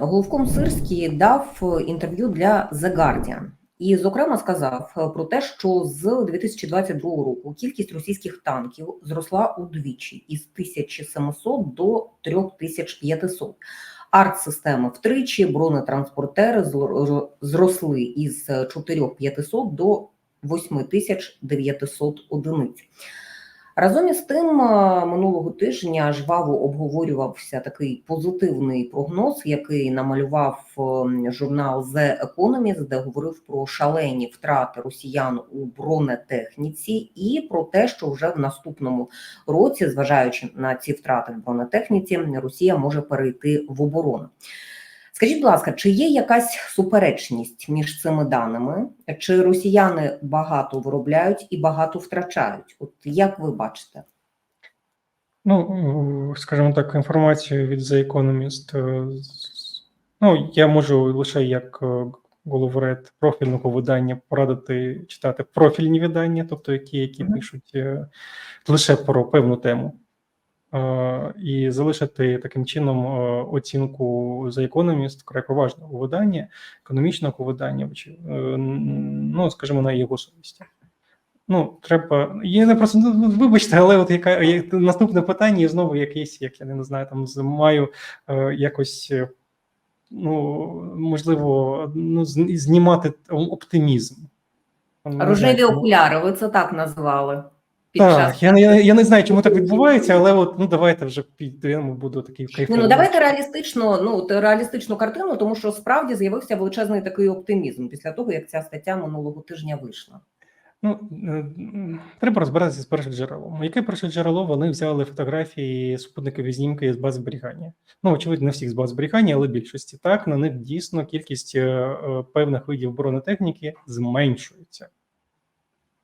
Головком Сирський дав е, інтерв'ю для The Guardian і, зокрема, сказав е, про те, що з 2022 року кількість російських танків зросла удвічі із 1700 до 3500. Арт-системи втричі, бронетранспортери зросли із 4500 до 8900 одиниць. Разом із тим, е, минулого тижня жваво обговорювався такий позитивний прогноз, який намалював е, журнал The Economist, де говорив про шалені втрати росіян у бронетехніці, і про те, що вже в наступному році, зважаючи на ці втрати в бронетехніці, Росія може перейти в оборону. Скажіть, будь ласка, чи є якась суперечність між цими даними? Чи росіяни багато виробляють і багато втрачають? От як ви бачите? Ну, скажімо так, інформацію від The Economist. е, Ну, я можу лише як е, головоред профільного видання порадити читати профільні видання, тобто які, які пишуть е, лише про певну тему. Е, І залишити таким чином е, оцінку The Economist крайповажного видання, економічного видання, чи, е, ну, скажімо, на його совісті. Ну, треба. Я не просто ну, ну, вибачте, але от яка наступне питання, і знову якийсь, як я не знаю, там маю е, якось, ну можливо, ну, знімати оптимізм. Ну, не Рожеві окуляри, ви це так назвали. Під Так, час я, я, я не знаю, чому так відбувається, але от ну давайте вже підемо, буду такий Ні, кайфовий. ну давайте реалістично, ну реалістичну картину, тому що справді з'явився величезний такий оптимізм після того, як ця стаття минулого тижня вийшла. Ну, е, треба розбиратися з першим джерелом. Яке перше джерело? Вони взяли фотографії супутникові знімки з баз зберігання. Ну, очевидно, не всіх з баз зберігання, але більшості. Так, на них дійсно кількість е, е, певних видів бронетехніки зменшується.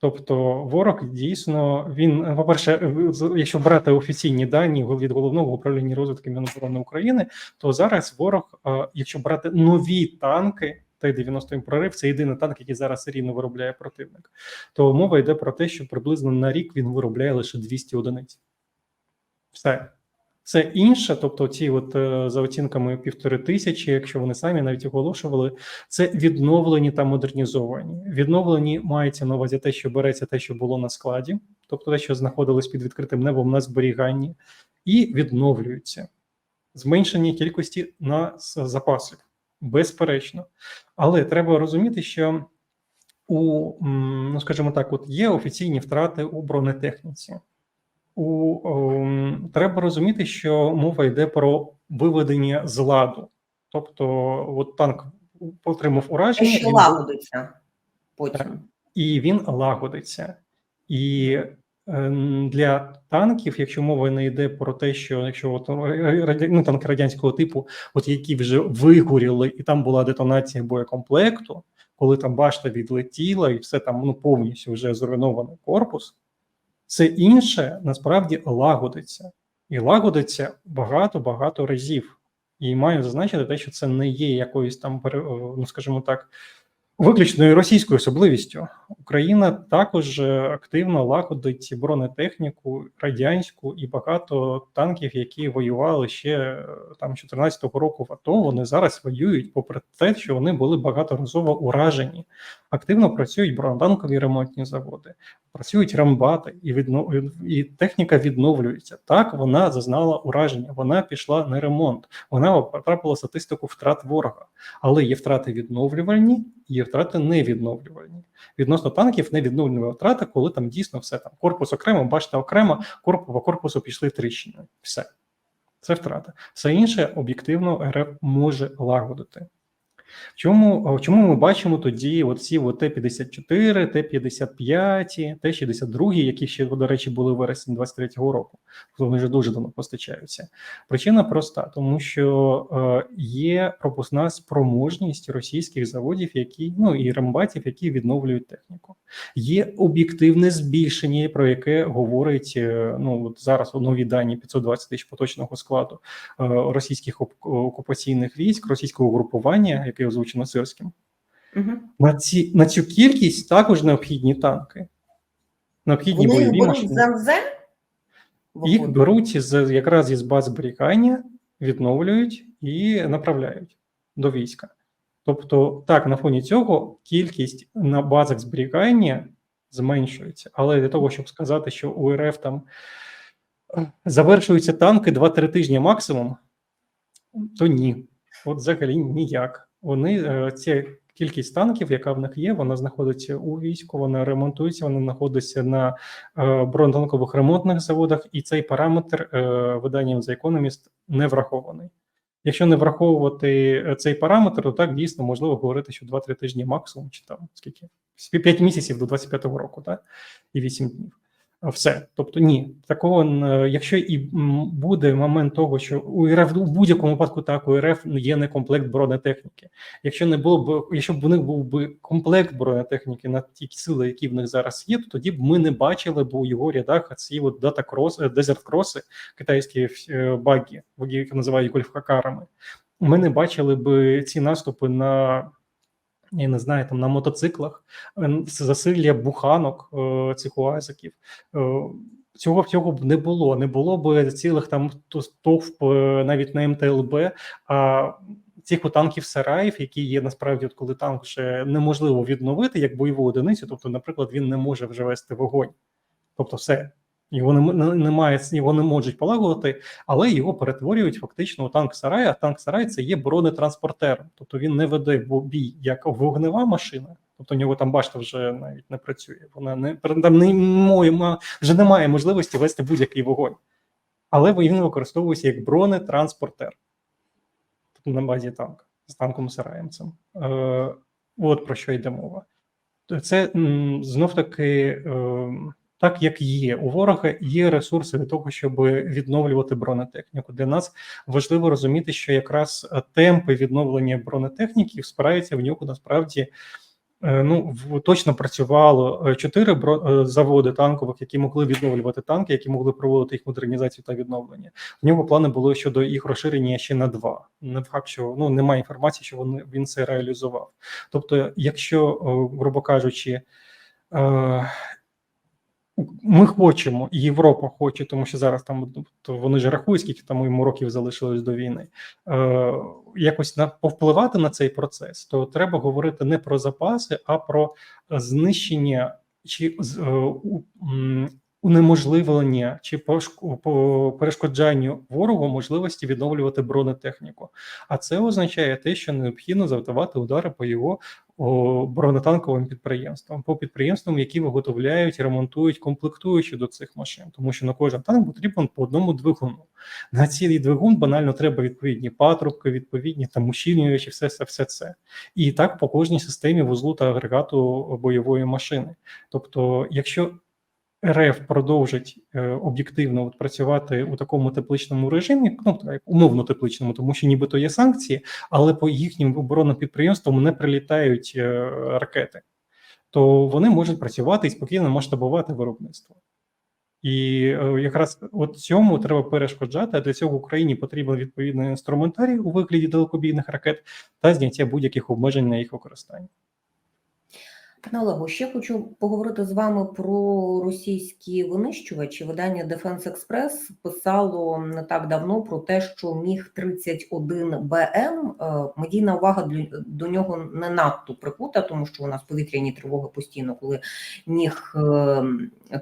Тобто ворог дійсно він, по-перше, е, з- якщо брати офіційні дані від головного управління розвитку Міноборони України, то зараз ворог, е, якщо брати нові танки, Т-90 прорив це єдиний танк, який зараз серійно виробляє противник. То мова йде про те, що приблизно на рік він виробляє лише 200 одиниць. Все. Це інше, тобто ці от е, за оцінками півтори тисячі, якщо вони самі навіть оголошували, це відновлені та модернізовані. Відновлені мається на увазі те, що береться те, що було на складі, тобто те, що знаходилось під відкритим небом на зберіганні, і відновлюються. Зменшення кількості на запасів, безперечно. Але треба розуміти, що у, ну скажімо так, от є офіційні втрати у бронетехніці. У, ем, треба розуміти, що мова йде про виведення з ладу. Тобто, от танк отримав ураження, що він лагодиться потім. Так. і він лагодиться. І ем, для танків, якщо мова не йде про те, що якщо от е, ну, танки радянського типу, от які вже вигоріли, і там була детонація боєкомплекту, коли там башта відлетіла, і все там ну повністю вже зруйнований корпус, це інше насправді лагодиться. І лагодиться багато-багато разів. І маю зазначити те, що це не є якоюсь там, ну скажімо так, виключною російською особливістю. Україна також е, активно лагодить бронетехніку радянську і багато танків, які воювали ще е, там 14-го року в АТО. Вони зараз воюють, попри те, що вони були багаторазово уражені. Активно працюють бронетанкові ремонтні заводи, працюють рембати, і відно... і техніка відновлюється. Так вона зазнала ураження. Вона пішла на ремонт. Вона потрапила в статистику втрат ворога, але є втрати відновлювальні, є втрати невідновлювані. Відносно танків невідновлювальні втрати, коли там дійсно все там корпус окремо, башта окремо, корпус по корпусу пішли тріщини. Все це втрата. Все інше об'єктивно РФ може лагодити. Чому, чому ми бачимо тоді оці Т-54, Т-55, Т-62, які ще, до речі, були в вересні 23-го року. Вони вже дуже давно постачаються. Причина проста, тому що е, є пропускна спроможність російських заводів, які ну і рембатів, які відновлюють техніку. Є об'єктивне збільшення, про яке говорить е, ну от зараз нові дані 520 тисяч поточного складу е, російських окупаційних військ, російського групування, яке озвучено Сирським. Угу. На ці на цю кількість також необхідні танки, необхідні Вони бойові машини. Їх беруть з якраз із баз зберігання, відновлюють і направляють. до війська. Тобто, так, на фоні цього кількість на базах зберігання зменшується. Але для того, щоб сказати, що у РФ там е, завершуються танки 2-3 тижні максимум, то ні. От взагалі ніяк. Вони е, ця кількість танків, яка в них є, вона знаходиться у війську, вона ремонтується, вона знаходиться на е, бронетанкових ремонтних заводах, і цей параметр е, виданням The Economist не врахований. Якщо не враховувати цей параметр, то так дійсно можливо говорити, що 2-3 тижні максимум, чи там скільки 5 місяців до 25-го року, так? і 8 днів. Все, тобто ні, такого якщо і буде момент того, що у РФ у будь-якому випадку так у РФ є не комплект бронетехніки. Якщо не було б, якщо б у них був би комплект бронетехніки на ті сили, які в них зараз є, то тоді б ми не бачили б у його рядах ці от дата крос, дезерт кроси, китайські е, багі, які називають гольфхакарами. Ми не бачили б ці наступи на. Я не знаю, там на мотоциклах, е, засилля буханок е, цих уазиків. Е, Цього цього б не було. Не було б цілих там ту- товп е, навіть на МТЛБ, а цих танків сараїв, які є насправді, от коли танк вже неможливо відновити як бойову одиницю. Тобто, наприклад, він не може вже вести вогонь. Тобто, все. Його не, не, немає, його не можуть полагодити, але його перетворюють фактично у танк Сарай, а танк Сарай це є бронетранспортером. Тобто він не веде бій як вогнева машина, тобто у нього там башта вже навіть не працює. Вона не там не мо- вже немає можливості вести будь-який вогонь. Але він використовується як бронетранспортер тобто на базі танка з танком Сараєм цим. Е, от про що йде мова. Це знов таки. Е, так як є у ворога, є ресурси для того, щоб відновлювати бронетехніку. Для нас важливо розуміти, що якраз е, темпи відновлення бронетехніки спираються в нього насправді. е, Ну, точно працювало е, чотири заводи танкових, які могли відновлювати танки, які могли проводити їх модернізацію та відновлення. В нього плани були щодо їх розширення ще на два. Не факт, що ну немає інформації, що вони він це реалізував. Тобто, якщо, грубо кажучи, ми хочемо, і Європа хоче, тому що зараз там то вони ж рахують, скільки там йому років залишилось до війни. Е, якось на повпливати на цей процес, то треба говорити не про запаси, а про знищення чи е, унеможливлення чи перешкоджанню ворогу можливості відновлювати бронетехніку. А це означає те, що необхідно завдавати удари по його бронетанковим підприємствам, по підприємствам, які виготовляють, ремонтують, комплектуючи до цих машин, тому що на кожен танк потрібен по одному двигуну. На цілий двигун банально треба відповідні патрубки, відповідні там ущільнювачі, все, все, все це. І так по кожній системі вузлу та агрегату бойової машини. Тобто, якщо РФ продовжить е, об'єктивно от працювати у такому тепличному режимі, ну умовно тепличному, тому що нібито є санкції, але по їхнім оборонним підприємствам не прилітають е, ракети, то вони можуть працювати і спокійно масштабувати виробництво. І е, якраз от цьому треба перешкоджати. А для цього Україні потрібен відповідний інструментарій у вигляді далекобійних ракет та зняття будь-яких обмежень на їх використання. Пане Олегу, ще хочу поговорити з вами про російські винищувачі. Видання Defense Express писало не так давно про те, що міг 31 БМ медійна увага до нього не надто прикута, тому що у нас повітряні тривоги постійно, коли міг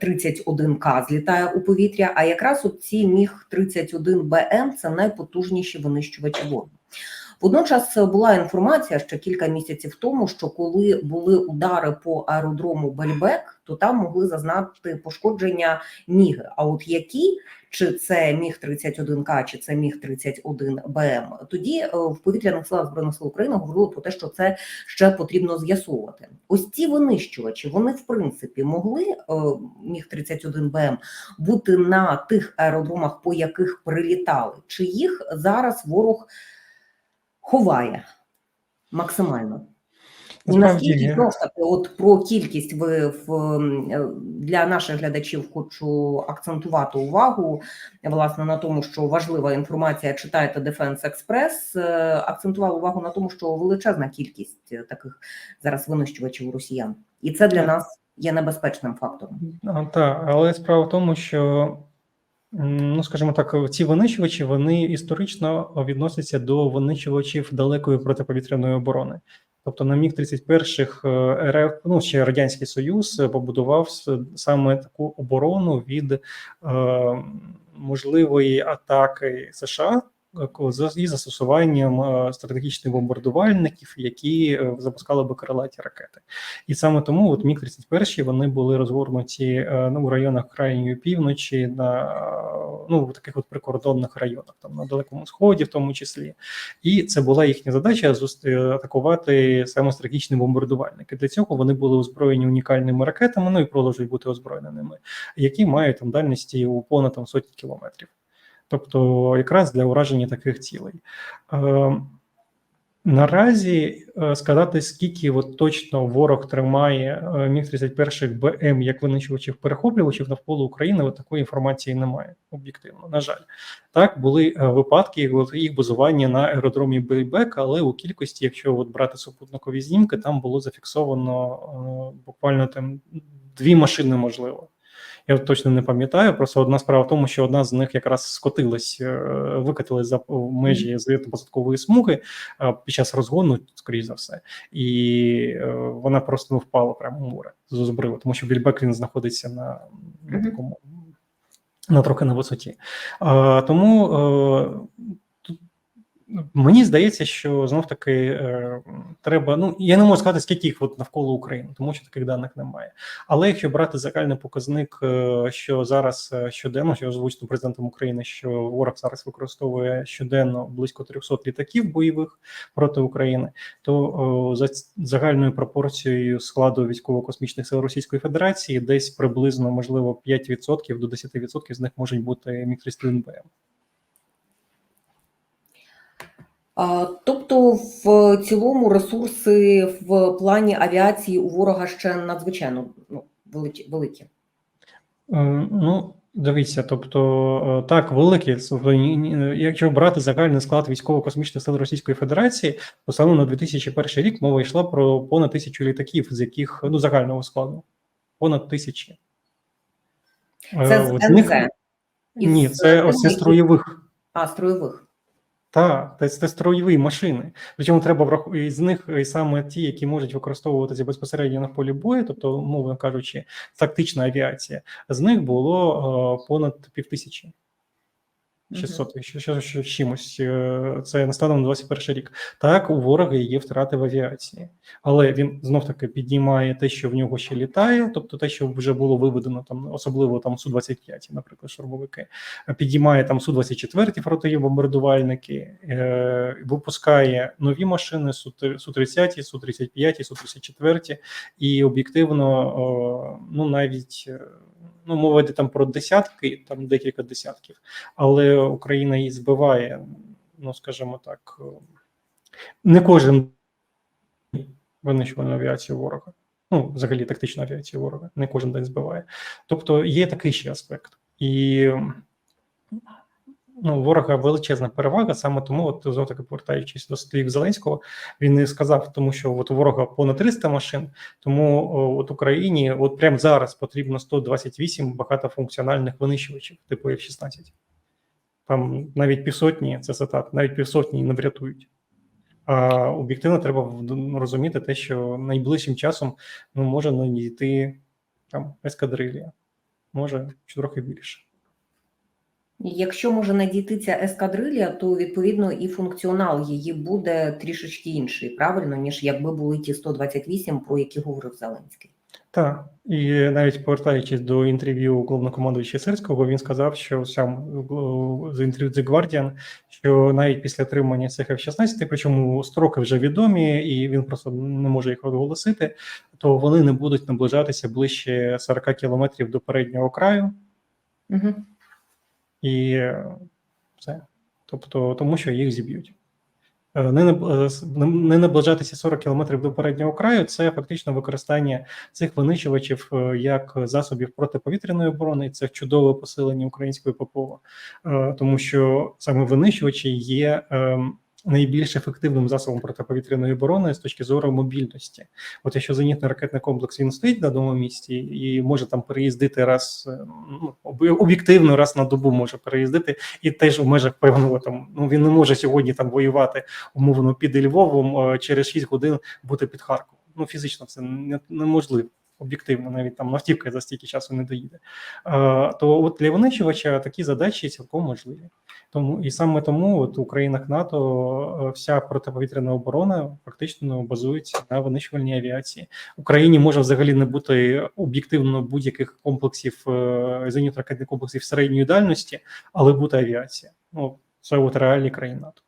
31 К злітає у повітря. А якраз от ці міг 31 БМ це найпотужніші винищувачі ворога. Водночас була інформація ще кілька місяців тому, що коли були удари по аеродрому Бельбек, то там могли зазнати пошкодження міги. А от які чи це міг 31 К, чи це міг 31 БМ, тоді е, в повітряних силах збройних сил України говорили про те, що це ще потрібно з'ясовувати. Ось ці винищувачі вони в принципі могли е, міг 31 БМ бути на тих аеродромах, по яких прилітали, чи їх зараз ворог ховає максимально. І наскільки таки, от про кількість ви в е, для наших глядачів хочу акцентувати увагу власне на тому, що важлива інформація читайте Defense Express, е, акцентував увагу на тому, що величезна кількість е, таких зараз винищувачів росіян, і це для нас є небезпечним фактором. Так, але справа в тому, що Ну, скажімо так, ці винищувачі вони історично відносяться до винищувачів далекої протиповітряної оборони. Тобто на міг 31-х е, РФ, ну ще Радянський Союз е, побудував саме таку оборону від е, можливої атаки США за- застосуванням е, стратегічних бомбардувальників, які е, запускали би крилаті ракети. І саме тому от міг 31 вони були розгорнуті е, ну, у районах крайньої півночі, на ну в таких от прикордонних районах, там на далекому сході, в тому числі. І це була їхня задача атакувати саме стратегічні бомбардувальники. Для цього вони були озброєні унікальними ракетами, ну і продовжують бути озброєними, які мають там дальності у понад там сотні кілометрів. Тобто, якраз для ураження таких цілей. Е, Наразі е, сказати, скільки от точно ворог тримає е, міг 31 БМ як винищувачів перехоплювачів навколо України, от такої інформації немає об'єктивно. На жаль, так були випадки їх базування на аеродромі Бейбек, але у кількості, якщо от брати супутникові знімки, там було зафіксовано буквально там дві машини, можливо. Я точно не пам'ятаю. Просто одна справа в тому, що одна з них якраз скотилась, е, викотилась за межі злітно-посадкової смуги е, під час розгону, скоріш за все, і е, вона просто ну, впала прямо в море з озбрили, тому що Більбек він знаходиться на, на такому на трохи на висоті. А, тому мені здається, що знов таки е, треба. Ну я не можу сказати, скільки їх от навколо України, тому що таких даних немає. Але якщо брати загальний показник, е, що зараз е, щоденно, що озвучено президентом України, що ворог зараз використовує щоденно близько 300 літаків бойових проти України, то за загальною пропорцією складу військово-космічних сил Російської Федерації десь приблизно можливо 5% до 10% з них можуть бути міг-31 БМ. А, Тобто, в цілому ресурси в плані авіації у ворога ще надзвичайно ну, великі. Е, Ну, дивіться, тобто е, так, великі. тобто, Якщо брати загальний склад військово-космічних сил Російської Федерації, то саме на 2001 рік мова йшла про понад тисячу літаків, з яких ну загального складу понад тисячі. Е, Це з них- НЗ? Ні, це ось строєвих. А, строєвих. Так, це, строєві машини. Причому треба врахувати з них саме ті, які можуть використовуватися безпосередньо на полі бою, тобто, мовно кажучи, тактична авіація. З них було е, понад півтисячі. 600, що, що, що з чимось. Е, Це настаном на 21 рік. Так, у ворога є втрати в авіації, але він знов таки піднімає те, що в нього ще літає, тобто те, що вже було виведено там, особливо там су 25 наприклад, штурмовики, підіймає там су 24 фронтові бомбардувальники, е, випускає нові машини су 30 су 35 су 34 і об'єктивно, о, ну навіть. Ну, мова йде там про десятки, там декілька десятків, але Україна її збиває, ну скажімо так, е, не кожен винищувальну авіацію ворога. Ну, взагалі тактична авіація ворога, не кожен день збиває. Тобто є такий ще аспект. І ну, ворога величезна перевага, саме тому, от знов таки повертаючись до слів Зеленського, він не сказав, тому що от у ворога понад 300 машин, тому о, от Україні от прямо зараз потрібно 128 багатофункціональних винищувачів, типу F-16. Там навіть півсотні, це цитат, навіть півсотні не врятують. А об'єктивно треба розуміти те, що найближчим часом ну, може надійти там ескадрилія, може трохи більше. Якщо може надійти ця ескадрилля, то відповідно і функціонал її буде трішечки інший, правильно, ніж якби були ті 128, про які говорив Зеленський. Так, і навіть повертаючись до інтерв'ю головнокомандуюча Сирського, він сказав, що сам е, з інтерв'ю The Guardian, що навіть після отримання цих F-16, причому строки вже відомі, і він просто не може їх оголосити, то вони не будуть наближатися ближче 40 кілометрів до переднього краю, Угу. І все. Тобто, тому що їх зіб'ють. Е, е, не- наближатися 40 кілометрів до переднього краю це фактично використання цих винищувачів е, як засобів протиповітряної оборони. Це чудове посилення української ППО, тому що саме винищувачі є ем, найбільш ефективним засобом протиповітряної оборони з точки зору мобільності. От якщо зенітний ракетний комплекс він стоїть на одному місці і може там переїздити раз е, ну, об'єктивно, раз на добу може переїздити, і теж в межах певного там ну він не може сьогодні там воювати умовно під Львовом е, через 6 годин бути під Харковом. Ну фізично це неможливо. Об'єктивно, навіть там автівка за стільки часу не доїде. Е, то от для винищувача такі задачі цілком можливі. Тому і саме тому от у країнах НАТО е, вся протиповітряна оборона фактично базується на винищувальній авіації. Україні може взагалі не бути об'єктивно будь-яких комплексів е, зенітно-ракетних комплексів середньої дальності, але бути авіація. Ну це от реальні країни НАТО.